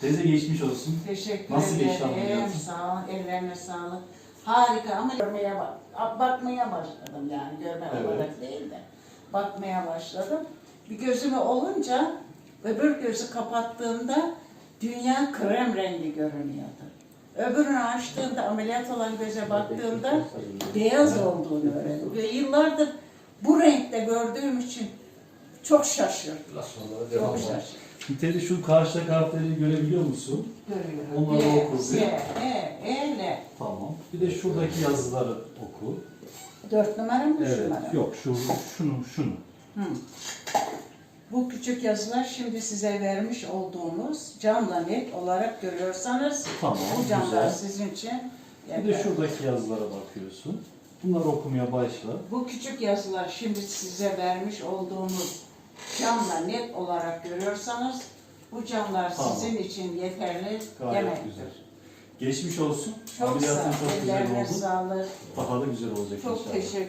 Teyze geçmiş olsun. Teşekkür Nasıl geçti ederim. ameliyatın? Sağ ol. Ellerine sağlık. Harika ama görmeye bak bakmaya başladım yani görme Evet. olarak değil de bakmaya başladım. Bir gözüme olunca öbür gözü kapattığımda dünya krem rengi görünüyordu. Öbürünü açtığımda ameliyat olan göze baktığımda beyaz olduğunu öğrendim. Ve yıllardır bu renkte gördüğüm için çok şaşırdım. Çok şaşırdım. Teyze şu karşıdaki harfleri görebiliyor musun? Görüyorum. Onları E, oku bir. E, E, L. Tamam. Bir de şuradaki yazıları oku. Dört numara mı üç Evet. numara? mı? Yok şu şunu şunu. Hı. Bu küçük yazılar şimdi size vermiş olduğumuz camla net olarak görüyorsanız Tamam, bu camlar güzel. sizin için Bir de yeter. şuradaki yazılara bakıyorsun. Bunları okumaya başla. Bu küçük yazılar şimdi size vermiş olduğumuz camla net olarak görüyorsanız bu camlar Tamam. sizin için yeterli Gayet demektir. güzel. Geçmiş olsun. Çok sağ Ameliyatın çok güzel Ellerine oldu. sağlık. Daha da güzel olacak Çok inşallah. teşekkür